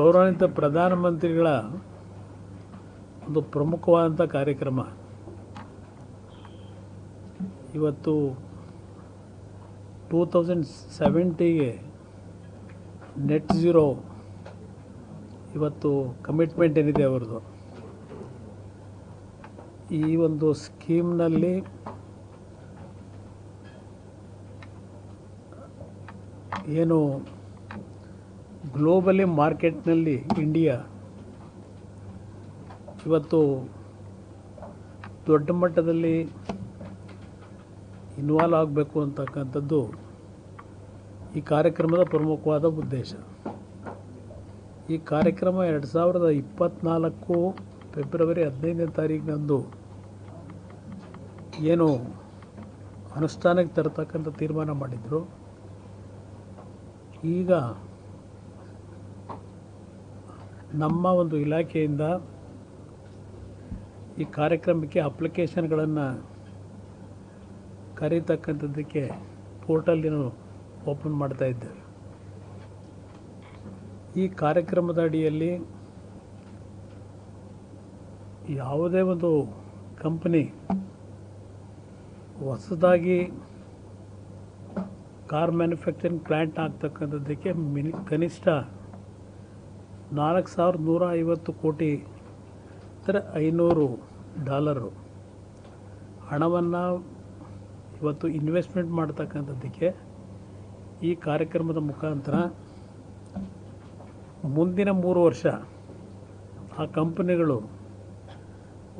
ಗೌರವಾನ್ವಿತ ಪ್ರಧಾನಮಂತ್ರಿಗಳ ಒಂದು ಪ್ರಮುಖವಾದಂಥ ಕಾರ್ಯಕ್ರಮ. ಇವತ್ತು ಟೂ ತೌಸಂಡ್ ಸೆವೆಂಟಿಗೆ ನೆಟ್ ಝೀರೋ ಇವತ್ತು ಕಮಿಟ್ಮೆಂಟ್ ಏನಿದೆ ಅವ್ರದ್ದು. ಈ ಒಂದು ಸ್ಕೀಮ್ನಲ್ಲಿ ಏನು ಗ್ಲೋಬಲಿ ಮಾರ್ಕೆಟ್ನಲ್ಲಿ ಇಂಡಿಯಾ ಇವತ್ತು ದೊಡ್ಡ ಮಟ್ಟದಲ್ಲಿ ಇನ್ವಾಲ್ವ್ ಆಗಬೇಕು ಅಂತಕ್ಕಂಥದ್ದು ಈ ಕಾರ್ಯಕ್ರಮದ ಪ್ರಮುಖವಾದ ಉದ್ದೇಶ. ಈ ಕಾರ್ಯಕ್ರಮ ಎರಡು ಸಾವಿರದ ಇಪ್ಪತ್ತ್ನಾಲ್ಕು ಫೆಬ್ರವರಿ ಹದಿನೈದನೇ ತಾರೀಕಿನಂದು ಏನು ಅನುಷ್ಠಾನಕ್ಕೆ ತರತಕ್ಕಂಥ ತೀರ್ಮಾನ ಮಾಡಿದರು. ಈಗ ನಮ್ಮ ಒಂದು ಇಲಾಖೆಯಿಂದ ಈ ಕಾರ್ಯಕ್ರಮಕ್ಕೆ ಅಪ್ಲಿಕೇಶನ್ಗಳನ್ನು ಕರೀತಕ್ಕಂಥದ್ದಕ್ಕೆ ಪೋರ್ಟಲ್ಲಿನೂ ಓಪನ್ ಮಾಡ್ತಾ ಇದ್ದೇವೆ ಈ ಕಾರ್ಯಕ್ರಮದ ಅಡಿಯಲ್ಲಿ ಯಾವುದೇ ಒಂದು ಕಂಪನಿ ಹೊಸದಾಗಿ ಕಾರ್ ಮ್ಯಾನುಫ್ಯಾಕ್ಚರಿಂಗ್ ಪ್ಲ್ಯಾಂಟ್ ಆಗ್ತಕ್ಕಂಥದ್ದಕ್ಕೆ ಮಿನಿ ಕನಿಷ್ಠ ನಾಲ್ಕು ಸಾವಿರದ ನೂರ ಐವತ್ತು ಕೋಟಿ ಅಂದರೆ ಐನೂರು ಡಾಲರು. ಹಣವನ್ನು ಇವತ್ತು ಇನ್ವೆಸ್ಟ್ಮೆಂಟ್ ಮಾಡ್ತಕ್ಕಂಥದ್ದಕ್ಕೆ ಈ ಕಾರ್ಯಕ್ರಮದ ಮುಖಾಂತರ ಮುಂದಿನ ಮೂರು ವರ್ಷ ಆ ಕಂಪನಿಗಳು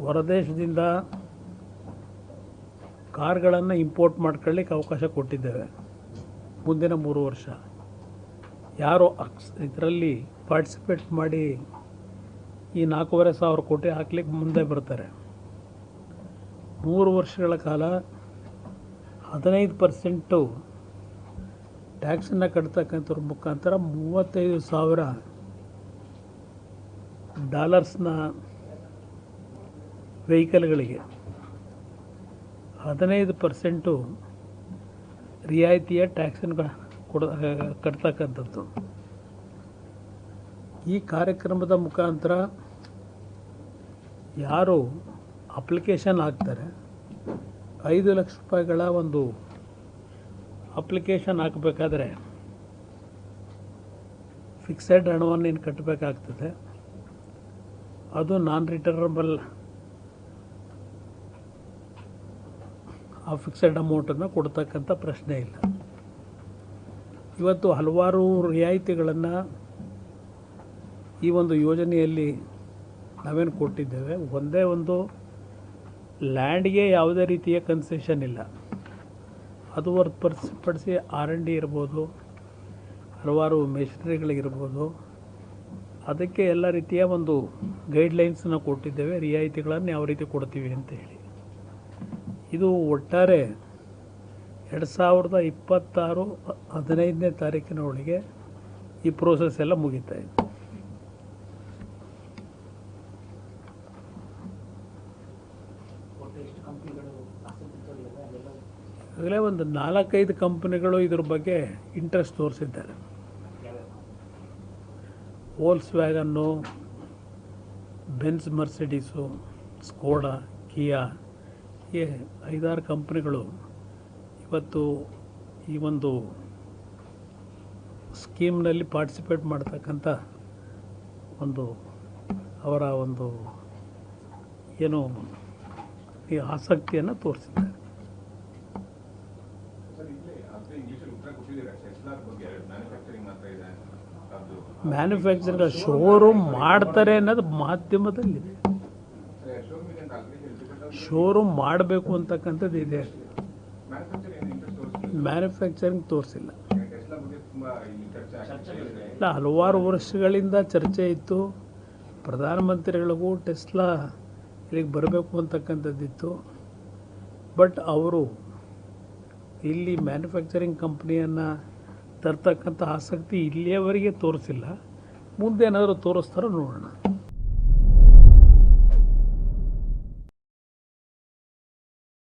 ಹೊರದೇಶದಿಂದ ಕಾರ್ಗಳನ್ನು ಇಂಪೋರ್ಟ್ ಮಾಡ್ಕೊಳ್ಳಿಕ್ಕೆ ಅವಕಾಶ ಕೊಟ್ಟಿದ್ದೇವೆ. ಮುಂದಿನ ಮೂರು ವರ್ಷ. ಯಾರು ಅಕ್ಸ್ ಇದರಲ್ಲಿ ಪಾರ್ಟಿಸಿಪೇಟ್ ಮಾಡಿ ಈ ನಾಲ್ಕೂವರೆ ಸಾವಿರ ಕೋಟಿ ಹಾಕ್ಲಿಕ್ಕೆ ಮುಂದೆ ಬರ್ತಾರೆ. ಮೂರು ವರ್ಷಗಳ ಕಾಲ ಹದಿನೈದು ಪರ್ಸೆಂಟು ಟ್ಯಾಕ್ಸನ್ನು ಕಟ್ತಕ್ಕಂಥವ್ರ ಮುಖಾಂತರ ಮೂವತ್ತೈದು ಸಾವಿರ ಡಾಲರ್ಸ್ನ ವೆಹಿಕಲ್ಗಳಿಗೆ ಹದಿನೈದು ಪರ್ಸೆಂಟು ರಿಯಾಯಿತಿಯ ಟ್ಯಾಕ್ಸನ್ನು ಕೊಡ ಕಟ್ತಕ್ಕಂಥದ್ದು. ಈ ಕಾರ್ಯಕ್ರಮದ ಮುಖಾಂತರ ಯಾರು ಅಪ್ಲಿಕೇಶನ್ ಹಾಕ್ತಾರೆ. ಐದು ಲಕ್ಷ ರೂಪಾಯಿಗಳ ಒಂದು ಅಪ್ಲಿಕೇಶನ್ ಹಾಕಬೇಕಾದ್ರೆ ಫಿಕ್ಸೆಡ್ ಹಣವನ್ನು ಏನು ಕಟ್ಟಬೇಕಾಗ್ತದೆ. ಅದು ನಾನ್ ರಿಟರ್ನಬಲ್ ಆ ಫಿಕ್ಸೆಡ್ ಅಮೌಂಟನ್ನು ಕೊಡ್ತಕ್ಕಂಥ ಪ್ರಶ್ನೆ ಇಲ್ಲ. ಇವತ್ತು ಹಲವಾರು ರಿಯಾಯಿತಿಗಳನ್ನು ಈ ಒಂದು ಯೋಜನೆಯಲ್ಲಿ ನಾವೇನು ಕೊಟ್ಟಿದ್ದೇವೆ? ಒಂದೇ ಒಂದು ಲ್ಯಾಂಡ್ಗೆ ಯಾವುದೇ ರೀತಿಯ ಕನ್ಸೆಷನ್ ಇಲ್ಲ. ಅದು ಹೊರತುಪಡಿಸಿ ಆರ್ ಎನ್ ಡಿ ಇರ್ಬೋದು, ಹಲವಾರು ಮೆಷಿನರಿಗಳಿರ್ಬೋದು ಅದಕ್ಕೆ ಎಲ್ಲ ರೀತಿಯ ಒಂದು ಗೈಡ್ಲೈನ್ಸನ್ನು ಕೊಟ್ಟಿದ್ದೇವೆ. ರಿಯಾಯಿತಿಗಳನ್ನು ಯಾವ ರೀತಿ ಕೊಡ್ತೀವಿ ಅಂತ ಹೇಳಿ. ಇದು ಒಟ್ಟಾರೆ ಎರಡು ಸಾವಿರದ ಇಪ್ಪತ್ತಾರು ಹದಿನೈದನೇ ತಾರೀಕಿನ ಒಳಗೆ ಈ ಪ್ರೋಸೆಸ್ ಎಲ್ಲ ಮುಗಿತಾ ಇತ್ತು. ಈಗಲೇ ಒಂದು ನಾಲ್ಕೈದು ಕಂಪನಿಗಳು ಇದ್ರ ಬಗ್ಗೆ ಇಂಟ್ರೆಸ್ಟ್ ತೋರಿಸಿದ್ದಾರೆ. Volkswagen Benz Mercedes Skoda Kia ಹೀಗೆ ಐದಾರು ಕಂಪ್ನಿಗಳು ಇವತ್ತು ಈ ಒಂದು ಸ್ಕೀಮ್ನಲ್ಲಿ ಪಾರ್ಟಿಸಿಪೇಟ್ ಮಾಡ್ತಕ್ಕಂಥ ಒಂದು ಅವರ ಒಂದು ಏನು ಈ ಆಸಕ್ತಿಯನ್ನು ತೋರಿಸಿದ್ದಾರೆ. ಮ್ಯಾನುಫ್ಯಾಕ್ಚರಿಂಗ್ ಶೋರೂಮ್ ಮಾಡ್ತಾರೆ ಅನ್ನೋದು ಮಾಧ್ಯಮದಲ್ಲಿದೆ. ಶೋರೂಮ್ ಮಾಡಬೇಕು ಅಂತಕ್ಕಂಥದ್ದು ಇದೆ ಮ್ಯಾನುಫ್ಯಾಕ್ಚರ್ ಏನು ಇಂಟ್ರೆಸ್ಟ್ ತೋರಿಸ್ತೀವಿ ಮ್ಯಾನುಫ್ಯಾಕ್ಚರಿಂಗ್ ತೋರಿಸಿಲ್ಲ. ಟೆಸ್ಲಾ ಬಗ್ಗೆ ತುಂಬಾ ಚರ್ಚೆ ಆಗ್ತಿದೆ ಇಲ್ಲ ಹಲವಾರು ವರ್ಷಗಳಿಂದ ಚರ್ಚೆ ಇತ್ತು. ಪ್ರಧಾನಮಂತ್ರಿಗಳಿಗೂ ಟೆಸ್ಲಾ ಇಲ್ಲಿಗೆ ಬರಬೇಕು ಅಂತಕ್ಕಂಥದ್ದಿತ್ತು. ಬಟ್ ಅವರು ಇಲ್ಲಿ ಮ್ಯಾನುಫ್ಯಾಕ್ಚರಿಂಗ್ ಕಂಪ್ನಿಯನ್ನು ತರ್ತಕ್ಕಂಥ ಆಸಕ್ತಿ ಇಲ್ಲಿಯವರೆಗೆ ತೋರಿಸಿಲ್ಲ. ಮುಂದೆ ಏನಾದರೂ ತೋರಿಸ್ತಾರೋ ನೋಡೋಣ.